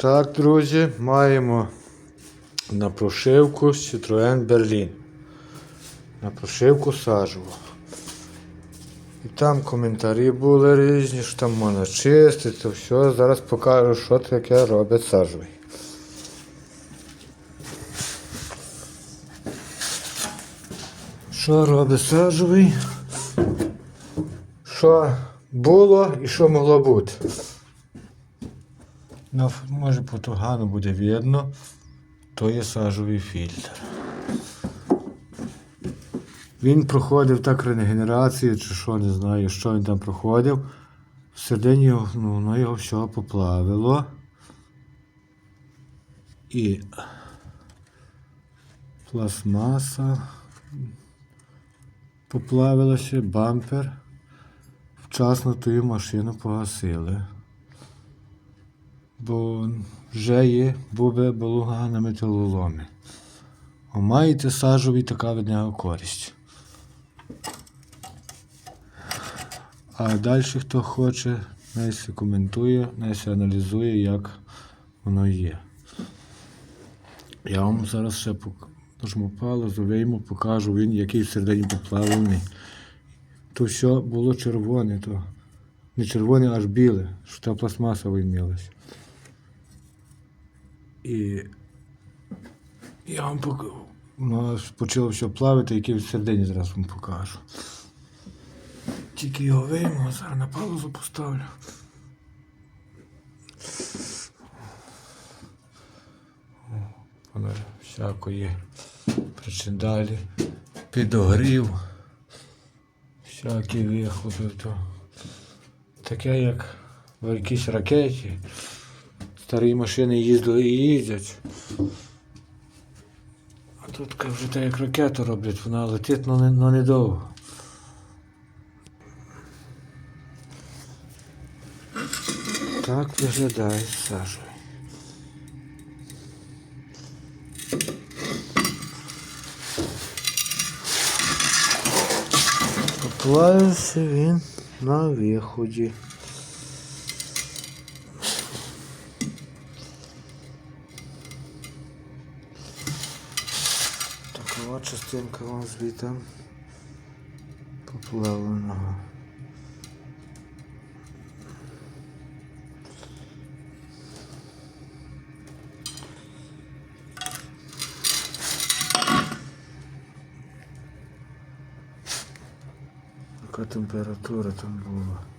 Так, друзі, маємо на прошивку Citroen Berlin. На прошивку сажеву. І там коментарі були різні, що там можна чистити, все. Зараз покажу, що таке робить сажевий. Що робить сажевий? Що було і що могло бути? Ну, ф- може потугано буде видно, то є сажовий фільтр. Він проходив так регенерацію, чи що, не знаю, що він там проходив. Всередині ну, воно його все поплавило. І пластмаса поплавилася, бампер. Вчасно ту машину погасили. Бо вже є бубе балуга на металоломі. А маєте сажові така від нього користь. А далі хто хоче, най се коментує, най се аналізує, як воно є. Я вам зараз ще нажму паузу, вийму, покажу він, який всередині поплавлений. То все було червоне, то не червоне, аж біле, що та пластмаса вимілась. І я вам покажу. Аж почало все плавити, який всередині зараз вам покажу. Тільки його вийму, зараз на паузу поставлю. Воно всякої причиндалі. Підогрів. Всякі вихлопи. Таке як в якійсь ракеті. Старі машини їздили і їздять. А тут вже так як ракету роблять, вона летить, але не, но недовго. Так виглядає сажа. Поплавився він на виході. Такова частинка вам звідти поплавленого. Яка температура там була?